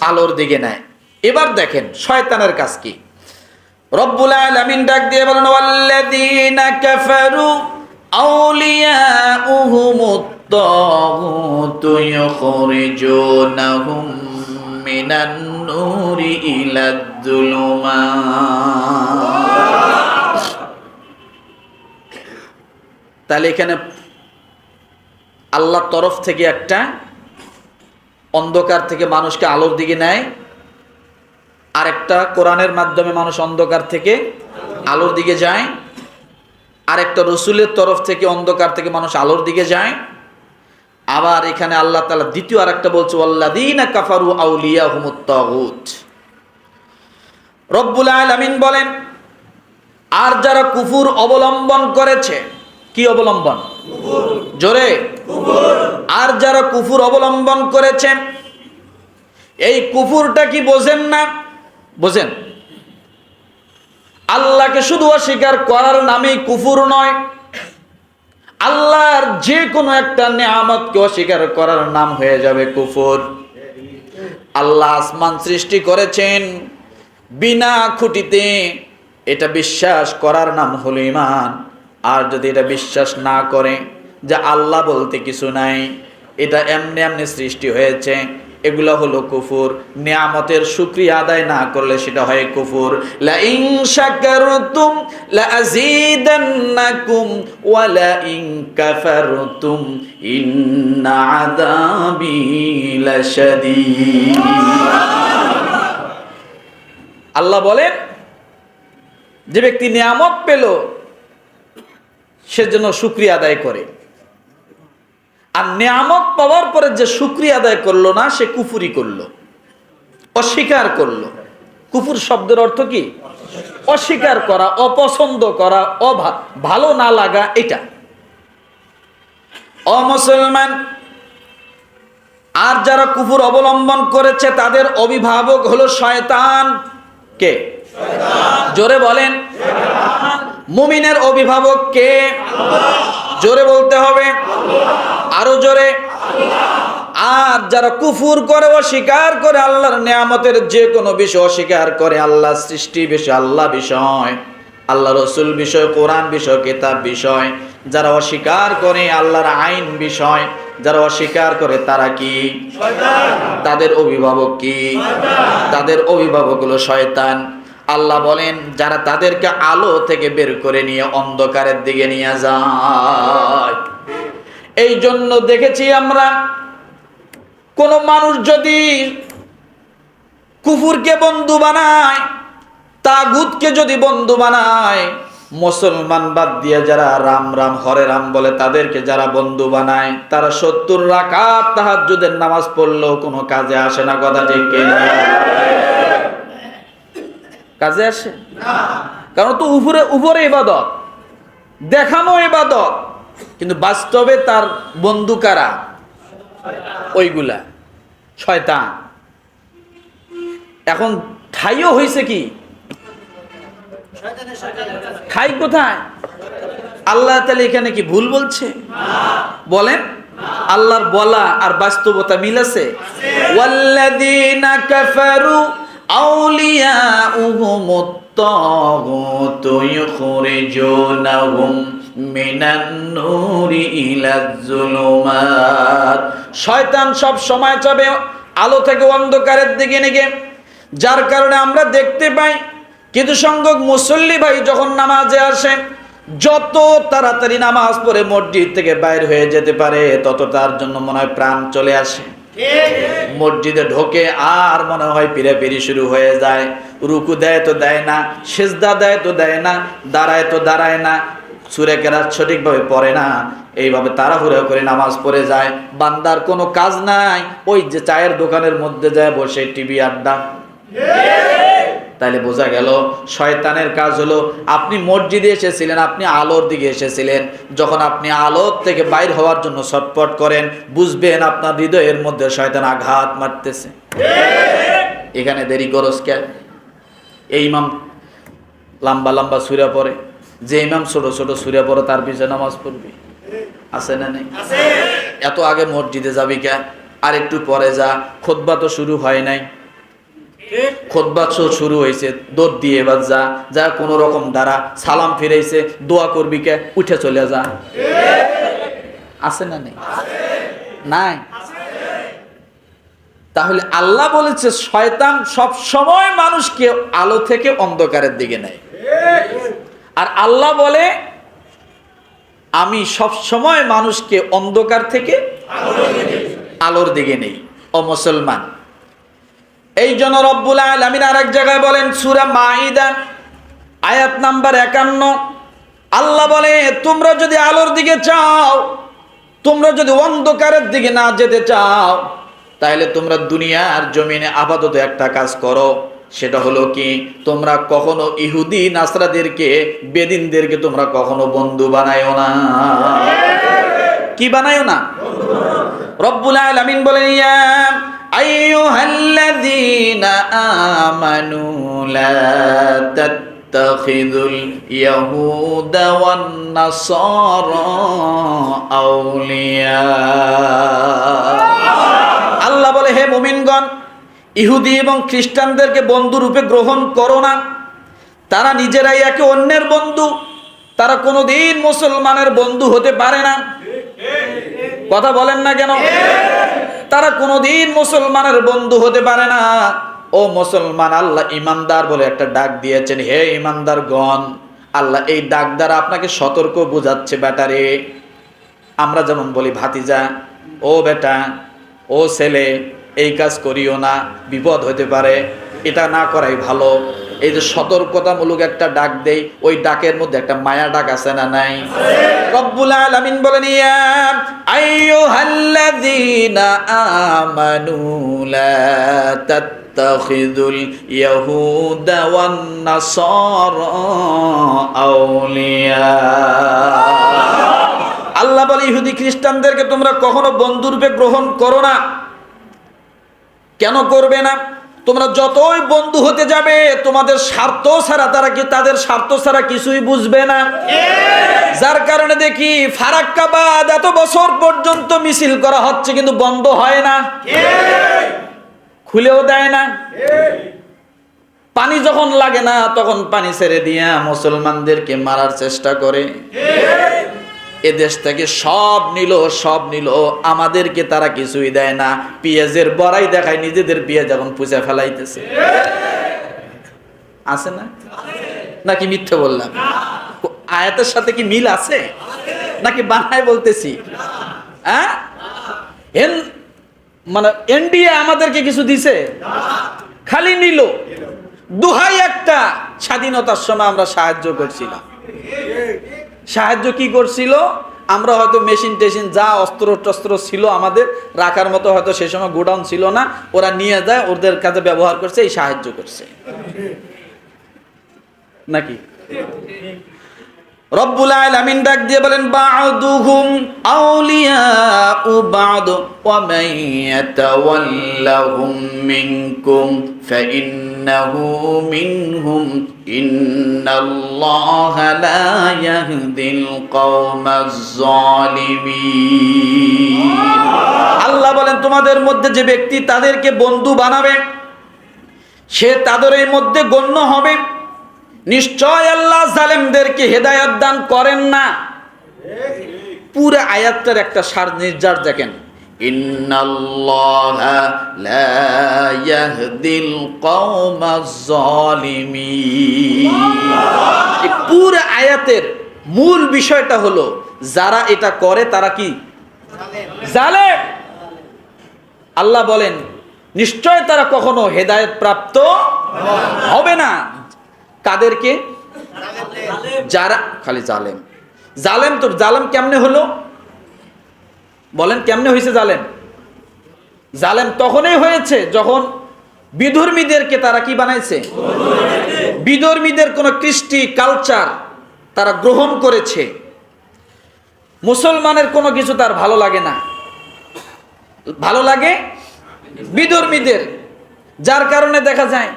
আলোর দিকে নেয়। এবার দেখেন শয়তানের কাজ কি। রব্বুল আলামিন ডাক দিয়ে বলেন, ওয়াল্লাযীনা কাফারু তাগুতু মিনান নূরি তাহলে এখানে আল্লাহর তরফ থেকে একটা অন্ধকার থেকে মানুষকে আলোর দিকে নেয়। আরেকটা কোরআনের মাধ্যমে মানুষ অন্ধকার থেকে আলোর দিকে যায়। আরেকটা রসুলের তরফ থেকে অন্ধকার থেকে মানুষ আলোর দিকে যায়। আবার এখানে আল্লাহ তালা দ্বিতীয় আর আরেকটা বলছে কাফারু আউলিয়া হুমুত্তাগুত রব্বুল আলামিন বলেন, আর যারা কুফুর অবলম্বন করেছে, কি অবলম্বন? জোরে। আর যারা কুফুর অবলম্বন করেছেন, এই কুফুরটা কি বোঝেন না? বোঝেন। আল্লাহকে শুধু অস্বীকার করার নামেই কুফুর নয়, আল্লাহর যে কোনো একটা নিয়ামতকে অস্বীকার করার নাম হয়ে যাবে কুফুর। আল্লাহ আসমান সৃষ্টি করেছেন, বিনা খুঁটিতে এটা বিশ্বাস করার নাম হলো ইমান আর যদি এটা বিশ্বাস না করে যে আল্লাহ বলতে কিছু নাই, এটা এমনি এমনি সৃষ্টি হয়েছে, এগুলো হলো কুফুর। নিয়ামতের শুক্রিয়া আদায় না করলে সেটা হয় কুফুর। লা ইন শাকারতুম লা আযীদান্নাকুম ওয়া লা ইন কাফারতুম ইন্না আযাবি আল্লাহ বলেন, যে ব্যক্তি নিয়ামত পেল সে যেন শুক্রিয়া আদায় করে। আর নিয়ামত পাওয়ার পরে যে শুক্রিয়া আদায় করল না, সে কুফুরি করল, অস্বীকার করল। কুফুর শব্দের অর্থ কি? অস্বীকার করা, অপছন্দ করা, অভা, ভালো না লাগা, এটা। অমুসলমান আর যারা কুফুর অবলম্বন করেছে, তাদের অভিভাবক হলো শয়তান। কে? জোরে বলেন। মুমিনের অভিভাবক কে? জোরে বলতে হবে। আরও জোরে। আর যারা কুফুর করে অস্বীকার করে আল্লাহর নিয়ামতের যে কোনো বিষয় অস্বীকার করে আল্লাহ সৃষ্টি বিষয় আল্লাহ বিষয় আল্লাহ রসুল বিষয় কোরআন বিষয় কিতাব বিষয় যারা অস্বীকার করে আল্লাহর আইন বিষয় যারা অস্বীকার করে তারা কি? তাদের অভিভাবক কি? তাদের অভিভাবক হলো শয়তান। আল্লাহ বলেন, যারা তাদেরকে আলো থেকে বের করে নিয়ে অন্ধকারের দিকে নিয়ে যায় এই জন্য দেখেছি আমরা, কোন মানুষ যদি কুকুরকে বন্ধু বানায়, তাগুতকে যদি বন্ধু বানায়, মুসলমান বাদ দিয়ে যারা রাম রাম, হরে রাম বলে তাদেরকে যারা বন্ধু বানায়, তারা সত্তর রাকাত তাহাজ্জুদের নামাজ পড়লেও কোনো কাজে আসে না, কথা ঠিক কিনা? কাজে আসে? কারণ তো উপরে উপরে ইবাদত দেখানো ইবাদত কিন্তু বাস্তবে তার বন্ধু কারা? ওইগুলা শয়তান। এখন ঠাইও হয়েছে কি? খাই কোথায়? আল্লাহ তাহলে এখানে কি ভুল বলছে? বলেন আল্লাহর বলা আর বাস্তবতা মিল আছে। ওয়াল্লাযীনা কাফারু আউলিয়াউহুম الطاغوت يخرجونهم من النور إلى الظلمات শয়তান সব সময় চাবে আলো থেকে অন্ধকারের দিকে নিয়ে যার কারণে আমরা দেখতে পাই কিছু সংখ্যক মুসল্লি ভাই যখন নামাজে আসে যত তাড়াতাড়ি নামাজ পড়ে মসজিদ থেকে বাইর হয়ে যেতে পারে তত তার জন্য মনে হয় প্রাণ চলে আসে মসজিদে ঢোকে আর মনে হয় পিড়ে পিড়ি শুরু হয়ে যায়। রুকু দেয় তো দেয় না, সেজদা দেয় তো দেয় না, দাঁড়ায় তো দাঁড়ায় না, সুরে কেরাত সঠিকভাবে পড়ে না। এইভাবে তাড়াহুড়ো করে নামাজ পড়ে যায়। বান্দার কোনো কাজ নাই। ওই যে চায়ের দোকানের মধ্যে যায়, বসে টিভি আড্ডা। তাইলে বোঝা গেল শয়তানের কাজ হলো আপনি মসজিদে এসেছিলেন আপনি আলোর দিকে এসেছিলেন। যখন আপনি আলোর থেকে বাইর হওয়ার জন্য ছটপট করেন বুঝবেন আপনার হৃদয়ের মধ্যে শয়তান আঘাত মারতেছে। এখানে দেরি করস কেন এই ইমাম লম্বা লম্বা সুরা পড়ে। যে ইমাম ছোট ছোট সুরা পড়ে তার পিছনে নামাজ পড়বি। আছে না নেই? এত আগে মসজিদে যাবি কে? আর একটু পরে যা। খোদবা তো শুরু হয় নাই। শুরু হয়েছে দৌড় দিয়ে এবার যা যা কোনো রকম দ্বারা সালাম ফিরাইছে, দোয়া করবি কে, উঠে চলে যা। আছে না নেই? নাই? তাহলে আল্লাহ বলেছে, শয়তান সব সময় মানুষকে আলো থেকে অন্ধকারের দিকে নেয়। আর আল্লাহ বলে, আমি সব সময় মানুষকে অন্ধকার থেকে আলোর দিকে নেই। ও মুসলমান এই জন্য রব্বুল আলমিন আর এক জায়গায় বলেন, সুরা মাইদা আয়াত নাম্বার একান্ন। আল্লাহ বলে, তোমরা যদি আলোর দিকে চাও, তোমরা যদি অন্ধকারের দিকে না যেতে চাও, তাহলে তোমরা দুনিয়ার জমিনে আপাতত একটা কাজ করো। সেটা হলো কি, তোমরা কখনো ইহুদি, নাসরাদেরকে, বেদিনদেরকে তোমরা কখনো বন্ধু বানায়ও না। কি বানায়ও না? রব্বুল আলামিন বলেন, ইয়া আইয়ুহাল্লাযীনা আমানু লা তাত্তাখিযুল ইয়াহুদা ওয়ান নাসারা আউলিয়া আল্লাহ বলে, হে মুমিনগণ, ইহুদি এবং খ্রিস্টানদেরকে বন্ধু রূপে গ্রহণ করো না। তারা নিজেরাই একে অন্যের বন্ধু। তারা কোনোদিন মুসলমানের বন্ধু হতে পারে না। কথা বলেন না কেন? তারা কোনোদিন মুসলমানের বন্ধু হতে পারে না। ও মুসলমান, আল্লাহ ইমানদার বলে একটা ডাক দিয়েছেন, হে ইমানদার গণ আল্লাহ এই ডাক দ্বারা আপনাকে সতর্ক বোঝাচ্ছে বেটারে আমরা যেমন বলি, ভাতিজা, ও বেটা, ও ছেলে, এই কাজ করিও না, বিপদ হতে পারে, এটা না করাই ভালো। এই যে সতর্কতামূলক একটা ডাক দেই, ওই ডাকের মধ্যে একটা মায়া ডাক আছে না নাই? রব্বুল আলামিন বলেন, ইয়া আইয়ুহাল্লাযীনা আমানু লা তাত্তাখিযুল ইয়াহুদা ওয়ান নাসারা আউলিয়া। আল্লাহ বলে, ইহুদি খ্রিস্টানদেরকে তোমরা কখনো বন্ধুরূপে গ্রহণ করো না। কেন করবে না? তোমরা যতই বন্ধু হতে যাবে, তোমাদের স্বার্থ ছাড়া তারা কি তাদের স্বার্থ ছাড়া কিছুই বুঝবে না। যার কারণে দেখি ফারাক্কাবাদ এত বছর পর্যন্ত মিছিল করা হচ্ছে, কিন্তু বন্ধ হয় না। খুলেও দেয় না। পানি যখন লাগে না, তখন পানি ছেড়ে দিয়া মুসলমানদেরকে মারার চেষ্টা করে। এ দেশ থেকে সব নিল সব নিল। আমাদেরকে তারা কিছুই দেয় না। পেঁয়াজের বড়াই দেখায় নিজেদের পেঁয়াজ এখন পুষে ফেলাইতেছে। আছে না? নাকি মিথ্যে বললাম? আয়াতের সাথে কি মিল আছে? নাকি বানায় বলতেছি? হ্যাঁ? মানে এনডিএ আমাদেরকে কিছু দিছে? খালি নিল। দুহাই একটা স্বাধীনতার সময় আমরা সাহায্য করছিলাম। সাহায্য কি করছিল? আমরা হয়তো মেশিন টেশিন যা অস্ত্র টস্ত্র ছিল আমাদের রাখার মতো হয়তো সে সময় গোডাউন ছিল না। ওরা নিয়ে যায়, ওদের কাছে ব্যবহার করছে, এই সাহায্য করছে। নাকি? রব্বুল দিয়ে বলেন আউলিয়াউ বা'দ, ওয়া মিনকুম ফাইন্নাহু মিনহুম ইন্নাল্লাহা লা ইয়াহদিল কওমাজ জালিমিন আল্লাহ বলেন, তোমাদের মধ্যে যে ব্যক্তি তাদেরকে বন্ধু বানাবে, সে তাদের মধ্যে গণ্য হবে। নিশ্চয় আল্লাহ জালেমদেরকে হেদায়ত দান করেন না। পুরো আয়াতটার একটা সার নির্যাস দেখেন। এই পুরো আয়াতের মূল বিষয়টা হলো, যারা এটা করে তারা কি? জালেম। আল্লাহ বলেন, নিশ্চয় তারা কখনো হেদায়েত প্রাপ্ত হবে না। কাদেরকে? যারা খালি জালেম। জালেম তো, জালেম কেমনে হলো? বলেন কেমনে হয়েছে জালেম? জালেম তখনই হয়েছে যখন বিধর্মীদেরকে তারা কি বানাইছে? বিধর্মীদের কোন কৃষ্টি কালচার তারা গ্রহণ করেছে। মুসলমানের কোনো কিছু তার ভালো লাগে না। ভালো লাগে বিধর্মীদের, যার কারণে দেখা যায়